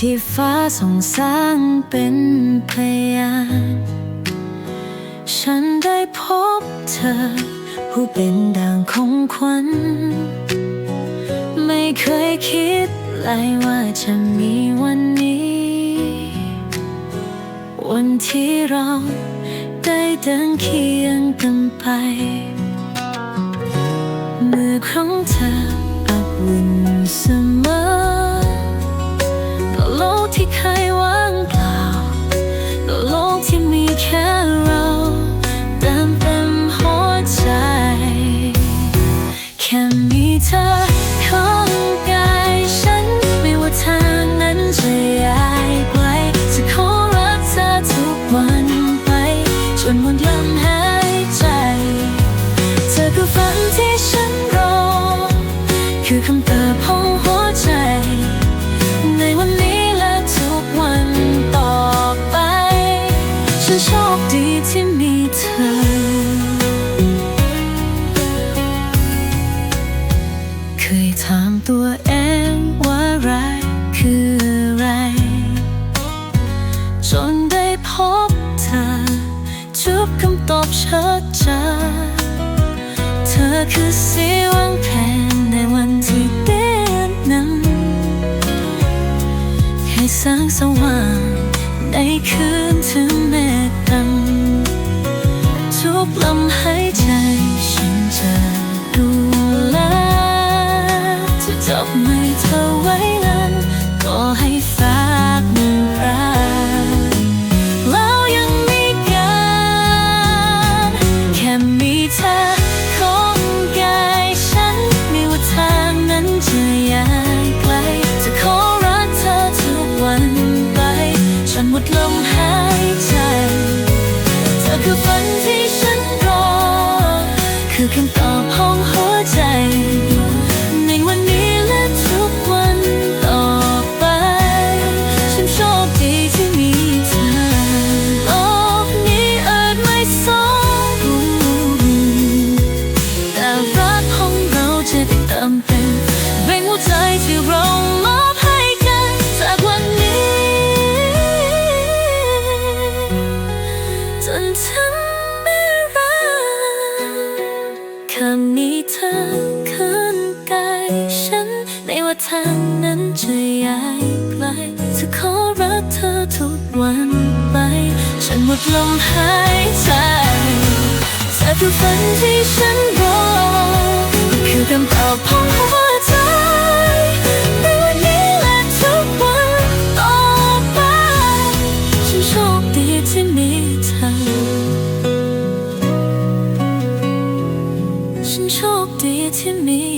ที่ฟ้าส่องแสงเป็นพยานฉันได้พบเธอ ผู้เป็นดังของขวัญ ไม่เคยคิดเลยว่าจะมีวันนี้ วันที่เราได้เดินเคียงกันไป ที่เคยว่างเปล่าก็โลกที่มีแค่เราเติมเต็มหัวใจ แค่มีเธอของกายฉัน ไม่ว่าทางนั้นจะยายไกลจะขอรักเธอทุกวันไป จนหมดลมหายใจ เธอคือฝันที่ฉันรอ คือคำตอบ ฉันโชคดีที่มีเธอ เคยถามตัวเองว่ารักคืออะไร จนได้พบเธอทุกคำตอบชัดเจนเธอคือสีวังแผนในวันที่เด่นนั้น ให้แสงสว่าง ในคืนถึงเมฆดำทุกลมหายใจฉันจะดูแลจะจับมือ ทุกวันไป ฉันหมดลมหายใจเธอคือฝันที่ฉันรอคือคำตอบของหัวใจในวันนี้และทุกวันต่อไป ฉันโชคดีที่มีเธอ ฉันโชคดีที่มี